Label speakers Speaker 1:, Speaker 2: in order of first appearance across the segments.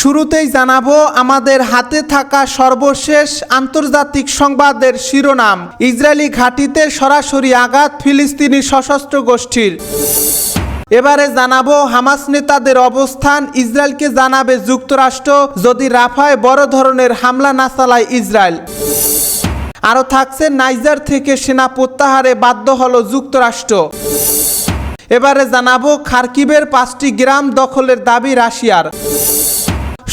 Speaker 1: শুরুতেই জানাব, আমাদের হাতে থাকা সর্বশেষ আন্তর্জাতিক সংবাদের শিরোনাম, ইসরায়েলি ঘাঁটিতে সরাসরি আঘাত ফিলিস্তিনি সশস্ত্র গোষ্ঠীর। এবারে জানাব, হামাস নেতাদের অবস্থান, ইসরায়েলকে জানাবে যুক্তরাষ্ট্র, যদি রাফায় বড় ধরনের হামলা না চালায় ইসরায়েল। আরও থাকছে, নাইজার থেকে সেনা প্রত্যাহারে বাধ্য হল যুক্তরাষ্ট্র। এবারে জানাব খার্কিবের পাঁচটি গ্রাম দখলের দাবি রাশিয়ার।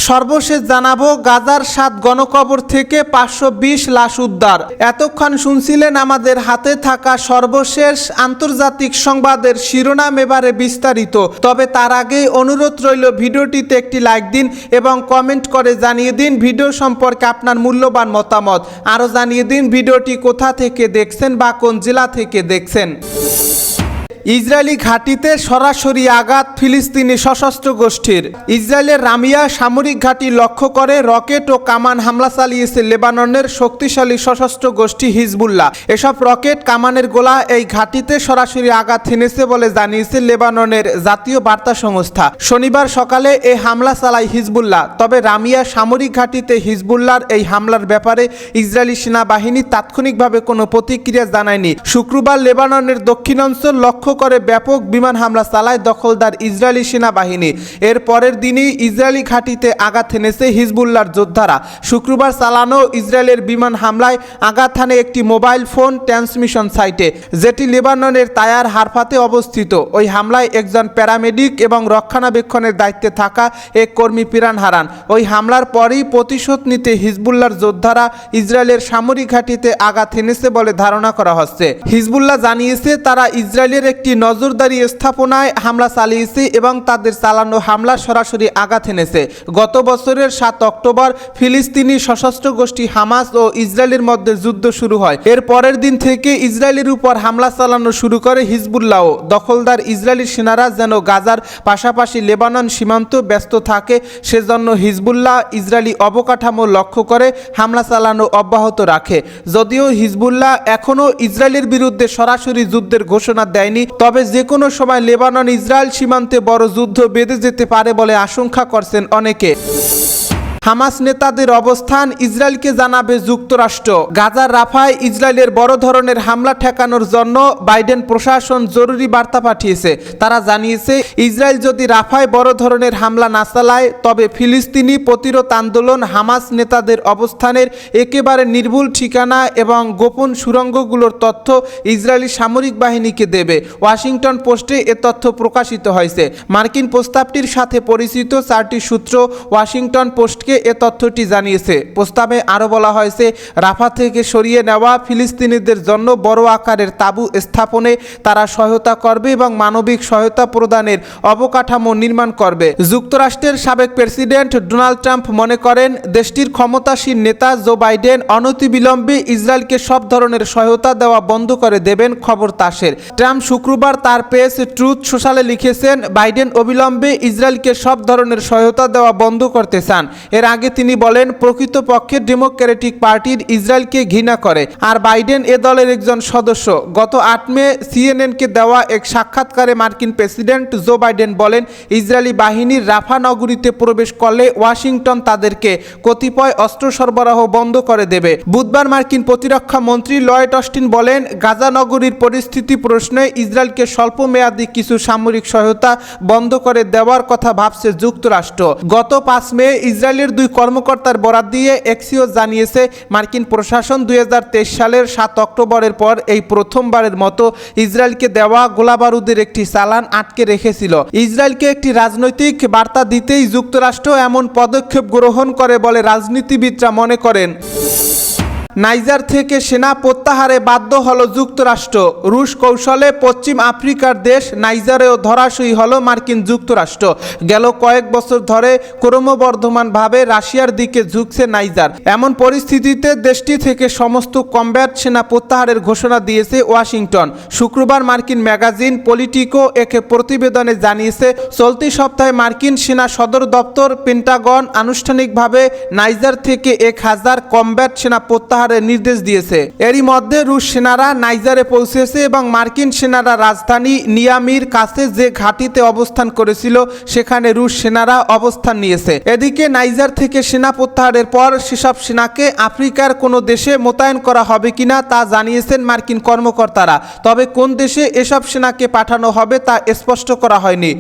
Speaker 1: সর্বশেষ জানাব গাজার সাত গণকবর থেকে পাঁচশো বিশ লাশ উদ্ধার। এতক্ষণ শুনছিলেন আমাদের হাতে থাকা সর্বশেষ আন্তর্জাতিক সংবাদের শিরোনাম এবারে বিস্তারিত। তবে তার আগেই অনুরোধ রইল ভিডিওটিতে একটি লাইক দিন এবং কমেন্ট করে জানিয়ে দিন ভিডিও সম্পর্কে আপনার মূল্যবান মতামত। আরও জানিয়ে দিন ভিডিওটি কোথা থেকে দেখছেন বা কোন জেলা থেকে দেখছেন। ইসরায়েলি ঘাঁটিতে সরাসরি আঘাত ফিলিস্তিনি সশস্ত্র গোষ্ঠীর। ইসরায়েলের রামিয়া সামরিক ঘাঁটি লক্ষ্য করে রকেট ও কামান হামলা চালিয়েছে লেবাননের শক্তিশালী সশস্ত্র গোষ্ঠী হিজবুল্লাহ। এসব রকেট কামানের গোলা এই ঘাঁটিতে সরাসরি আঘাত হেনেছে বলে জানিয়েছে লেবাননের জাতীয় বার্তা সংস্থা। শনিবার সকালে এই হামলা চালায় হিজবুল্লাহ, তবে রামিয়া সামরিক ঘাঁটিতে হিজবুল্লাহর এই হামলার ব্যাপারে ইসরায়েলি সেনাবাহিনী তাৎক্ষণিকভাবে কোনো প্রতিক্রিয়া জানায়নি। শুক্রবার লেবাননের দক্ষিণাঞ্চল লক্ষ্য করে ব্যাপক বিমান হামলা চালায় দখলদার ইসরায়েলি সেনাবাহিনী। এর পরের দিনই ইসরায়েলি ঘাঁটিতে আঘাত হেনেছে হিজবুল্লাহর যোদ্ধারা। শুক্রবার চালানো ইসরায়েলের বিমান হামলায় আঘাত হানে একটি মোবাইল ফোন ট্রান্সমিশন সাইটে, যেটি লেবাননের তায়ার হারফাতে অবস্থিত। ওই হামলায় একজন প্যারামেডিক এবং রক্ষণাবেক্ষণের দায়িত্বে থাকা এক কর্মী প্রাণ হারান। ওই হামলার পরেই প্রতিশোধ নিতে হিজবুল্লাহর যোদ্ধারা ইসরায়েলের সামরিক ঘাঁটিতে আঘাত হেনেছে বলে ধারণা করা হচ্ছে। হিজবুল্লাহ জানিয়েছে, তারা ইসরায়েলের একটি নজরদারি স্থাপনায় হামলা চালিয়েছে এবং তাদের চালানো হামলা সরাসরি আঘাত এনেছে। গত বছরের সাত অক্টোবর ফিলিস্তিনি সশস্ত্র গোষ্ঠী হামাস ও ইসরায়েলের মধ্যে যুদ্ধ শুরু হয়। এর পরের দিন থেকে ইসরায়েলের উপর হামলা চালানো শুরু করে হিজবুল্লাহ দখলদার ইসরায়েলি সেনারা যেন গাজার পাশাপাশি লেবানন সীমান্ত ব্যস্ত থাকে, সেজন্য হিজবুল্লাহ ইসরায়েলি অবকাঠামো লক্ষ্য করে হামলা চালানো অব্যাহত রাখে। যদিও হিজবুল্লাহ এখনও ইসরায়েলের বিরুদ্ধে সরাসরি যুদ্ধের ঘোষণা দেয়নি তবে যে কোনো সময় লেবানন ইসরায়েল সীমান্তে বড় যুদ্ধ বেঁধে যেতে পারে বলে আশঙ্কা করছেন অনেকে। হামাস নেতাদের অবস্থান ইসরায়েলকে জানাবে যুক্তরাষ্ট্র। গাজার রাফায় ইসরায়েলের বড় ধরনের হামলা ঠেকানোর জন্য বাইডেন প্রশাসন জরুরি বার্তা পাঠিয়েছে। তারা জানিয়েছে, ইসরায়েল যদি রাফায় বড় ধরনের হামলা না চালায়, তবে ফিলিস্তিনি প্রতিরোধ আন্দোলন হামাস নেতাদের অবস্থানের একেবারে নির্ভুল ঠিকানা এবং গোপন সুড়ঙ্গগুলোর তথ্য ইসরায়েলি সামরিক বাহিনীকে দেবে। ওয়াশিংটন পোস্টে এ তথ্য প্রকাশিত হয়েছে। মার্কিন প্রস্তাবটির সাথে পরিচিত চারটি সূত্র ওয়াশিংটন পোস্টকে এ তথ্যটি জানিয়েছে। প্রস্তাবে আরও বলা হয়েছে, রাফা থেকে সরিয়ে নেওয়া ফিলিস্তিনিদের জন্য বড় আকারের তাঁবু স্থাপনে তারা সহায়তা করবে এবং মানবিক সহায়তা প্রদানের অবকাঠামো নির্মাণ করবে। যুক্তরাষ্ট্রের সাবেক প্রেসিডেন্ট ডোনাল্ড ট্রাম্প মনে করেন, দেশটির ক্ষমতাসীন নেতা জো বাইডেন অনতিবিলম্বে ইসরায়েলকে সব ধরনের সহায়তা দেওয়া বন্ধ করে দেবেন খবর তাসের। ট্রাম্প শুক্রবার তার পেজ ট্রুথ সোশ্যালে লিখেছেন, বাইডেন অবিলম্বে ইসরায়েলকে সব ধরনের সহায়তা দেওয়া বন্ধ করতে চান। এর আগে তিনি বলেন, প্রকৃতপক্ষে ডেমোক্রেটিক পার্টির ইসরায়েলকে ঘৃণা করে। আর বাইডেন এ দলের একজন সদস্য। গত আট মে সিএনএনকে দেওয়া এক সাক্ষাৎকারে মার্কিন প্রেসিডেন্ট জো বাইডেন বলেন, ইসরায়েলি বাহিনীর রাফা নগরীতে প্রবেশ করলে ওয়াশিংটন তাদেরকে কতিপয় অস্ত্র সরবরাহ বন্ধ করে দেবে। বুধবার মার্কিন প্রতিরক্ষা মন্ত্রী লয়েড অস্টিন বলেন, গাজা নগরীর পরিস্থিতি প্রশ্নে ইসরায়েলকে স্বল্প মেয়াদী কিছু সামরিক সহায়তা বন্ধ করে দেওয়ার কথা ভাবছে যুক্তরাষ্ট্র। গত পাঁচ মে ইসরায়েলের দুই কর্মকর্তার বরাত দিয়ে এক্সিও জানিয়েছে, মার্কিন প্রশাসন দুই হাজার তেইশ সালের সাত অক্টোবরের পর এই প্রথমবারের মতো ইসরায়েলকে দেওয়া গোলাবারুদের একটি চালান আটকে রেখেছিল। ইসরায়েলকে একটি রাজনৈতিক বার্তা দিতেই যুক্তরাষ্ট্র এমন পদক্ষেপ গ্রহণ করে বলে রাজনীতিবিদরা মনে করেন। নাইজার থেকে সেনা প্রত্যাহারে বাধ্য হলো যুক্তরাষ্ট্র। রুশ কৌশলে পশ্চিম আফ্রিকার দেশ নাইজারেও ধরাশয়ী হলো মার্কিন যুক্তরাষ্ট্র। গেল কয়েক বছর ধরে ক্রমবর্ধমানভাবে রাশিয়ার দিকে ঝুঁকছে নাইজার। এমন পরিস্থিতিতে দেশটি থেকে সমস্ত কমব্যাট সেনা প্রত্যাহারের ঘোষণা দিয়েছে ওয়াশিংটন। শুক্রবার মার্কিন ম্যাগাজিন পলিটিকো একে প্রতিবেদনে জানিয়েছে, চলতি সপ্তাহে মার্কিন সেনা সদর দপ্তর পেন্টাগন আনুষ্ঠানিকভাবে নাইজার থেকে এক হাজার কমব্যাট সেনা প্রত্যাহার প্রত্যাহারের নির্দেশ দিয়েছে। এরই মধ্যে রুশ সেনারা নাইজারে পৌঁছেছে এবং মার্কিন সেনারা রাজধানী নিয়ামির কাছে যে ঘাঁটিতে অবস্থান করেছিল, সেখানে রুশ সেনারা অবস্থান নিয়েছে। এদিকে নাইজার থেকে সেনা প্রত্যাহারের পর সেসব সেনাকে আফ্রিকার কোনো দেশে মোতায়েন করা হবে কিনা তা জানিয়েছেন মার্কিন কর্মকর্তারা। তবে কোন দেশে এসব সেনাকে পাঠানো হবে তা স্পষ্ট করা হয়নি।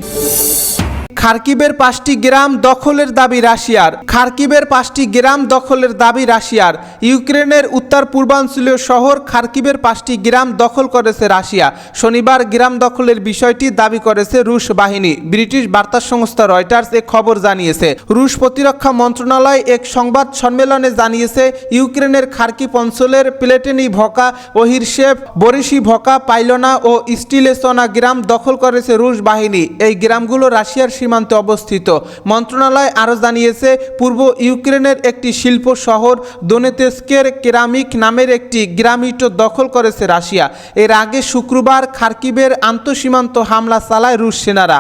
Speaker 1: খার্কিবের পাঁচটি গ্রাম দখলের দাবি রাশিয়ার। খার্কিবের পাঁচটি গ্রাম দখলের দাবি রাশিয়ার। ইউক্রেনের উত্তর পূর্বাঞ্চলীয় শহর খার্কিবের পাঁচটি গ্রাম দখল করেছে রাশিয়া। শনিবার গ্রাম দখলের বিষয়টি দাবি করেছে রুশ বাহিনী। ব্রিটিশ বার্তা সংস্থা রয়টার্স এ খবর জানিয়েছে। রুশ প্রতিরক্ষা মন্ত্রণালয় এক সংবাদ সম্মেলনে জানিয়েছে, ইউক্রেনের খার্কিপ অঞ্চলের প্লেটেনি ভকা ওহিরশেভ, বরিশি ভকা পাইলনা ও স্টিলেসনা গ্রাম দখল করেছে রুশ বাহিনী। এই গ্রামগুলো রাশিয়ার সীমান্তে অবস্থিত। মন্ত্রণালয় আরও জানিয়েছে, পূর্ব ইউক্রেনের একটি শিল্প শহর দোনেতেস্কের কেরামিক নামের একটি গ্রামিট দখল করেছে রাশিয়া। এর আগে শুক্রবার খার্কিবের আন্তঃসীমান্ত হামলা চালায় রুশ সেনারা।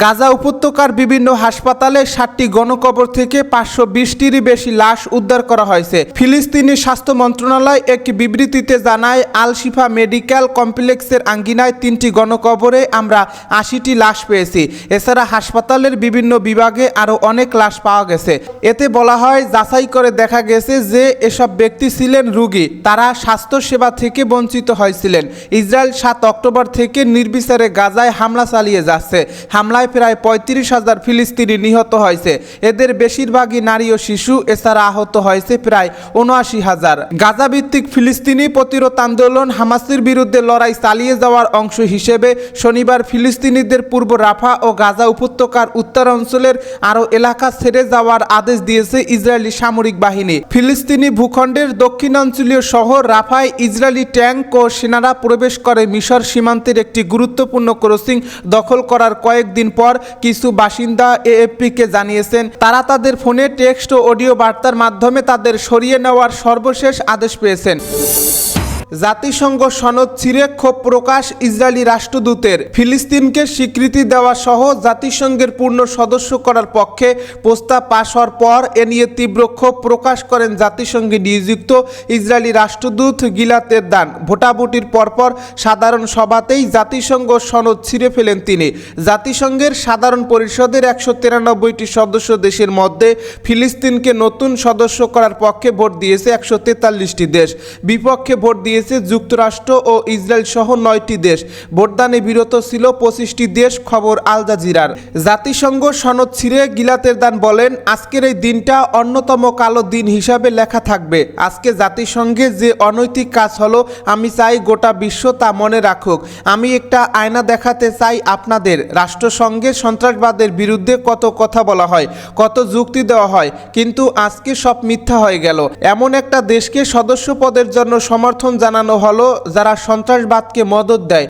Speaker 1: গাজা উপত্যকার বিভিন্ন হাসপাতালে ষাটটি গণকবর থেকে পাঁচশো বিশটিরই বেশি লাশ উদ্ধার করা হয়েছে। ফিলিস্তিনি স্বাস্থ্য মন্ত্রণালয় একটি বিবৃতিতে জানায় আল শিফা মেডিকেল কমপ্লেক্সের আঙ্গিনায় তিনটি গণকবরে আমরা আশিটি লাশ পেয়েছি। এছাড়া হাসপাতালের বিভিন্ন বিভাগে আরও অনেক লাশ পাওয়া গেছে। এতে বলা হয়, যাচাই করে দেখা গেছে যে এসব ব্যক্তি ছিলেন রুগী। তারা স্বাস্থ্য সেবা থেকে বঞ্চিত হয়েছিলেন। ইসরায়েল সাত অক্টোবর থেকে নির্বিচারে গাজায় হামলা চালিয়ে যাচ্ছে। হামলায় প্রায় পঁয়ত্রিশ হাজার ফিলিস্তিনি নিহত হয়েছে। এদের বেশিরভাগই নারী ও শিশু, এছাড়া আহত হয়েছে প্রায় উনআশি হাজার। গাজা ভিত্তিক ফিলিস্তিনি প্রতিরোধ আন্দোলন হামাসের বিরুদ্ধে লড়াই চালিয়ে যাওয়ার অংশ হিসেবে শনিবার ফিলিস্তিনিদের পূর্ব রাফা ও গাজা উপত্যকার উত্তর অঞ্চলের আরও এলাকা ছেড়ে যাওয়ার আদেশ দিয়েছে ইসরায়েলি সামরিক বাহিনী। ফিলিস্তিনি ভূখণ্ডের দক্ষিণাঞ্চলীয় শহর রাফায় ইসরায়েলি ট্যাঙ্ক ও সেনারা প্রবেশ করে মিশর সীমান্তের একটি গুরুত্বপূর্ণ ক্রসিং দখল করার কয়েকদিন পর কিছু বাসিন্দা এএফপিকে জানিয়েছেন, তারা তাদের ফোনে টেক্সট ও অডিও বার্তার মাধ্যমে তাদের সরিয়ে নেওয়ার সর্বশেষ আদেশ পেয়েছেন। জাতিসংঘ সনদ ছিঁড়ে ক্ষোভ প্রকাশ ইসরায়েলি রাষ্ট্রদূতের। ফিলিস্তিনকে স্বীকৃতি দেওয়া সহ জাতিসংঘের পূর্ণ সদস্য করার পক্ষে প্রস্তাব পাশ হওয়ার পর এ নিয়ে তীব্র ক্ষোভ প্রকাশ করেন জাতিসংঘে নিযুক্ত ইসরায়েলি রাষ্ট্রদূত গিলাতের দান ভোটাভুটির পরপর সাধারণ সভাতেই জাতিসংঘ সনদ ছিঁড়ে ফেলেন তিনি। জাতিসংঘের সাধারণ পরিষদের একশো তিরানব্বইটি সদস্য দেশের মধ্যে ফিলিস্তিনকে নতুন সদস্য করার পক্ষে ভোট দিয়েছে একশো তেতাল্লিশটি দেশ। বিপক্ষে ভোট দিয়েছে যুক্তরাষ্ট্র ও ইসরায়েল সহ নয়টি দেশ। ভোটদানে বিরত ছিল পঁচিশটি দেশ, খবর আল জাজিরার। জাতিসংঘ সনদ ছিঁড়ে গিলাতের দান বলেন, আজকের এই দিনটা অন্যতম কালো দিন হিসাবে লেখা থাকবে। আজকে জাতিসংঘে যে অনৈতিক কাজ হলো, আমি চাই গোটা বিশ্ব তা মনে রাখুক। আমি একটা আয়না দেখাতে চাই আপনাদের। রাষ্ট্রসংঘে সন্ত্রাসবাদের বিরুদ্ধে কত কথা বলা হয়, কত যুক্তি দেওয়া হয়, কিন্তু আজকে সব মিথ্যা হয়ে গেল। এমন একটা দেশকে সদস্য পদের জন্য সমর্থন জানানো হলো যারা সন্ত্রাসবাদকে মদত দেয়।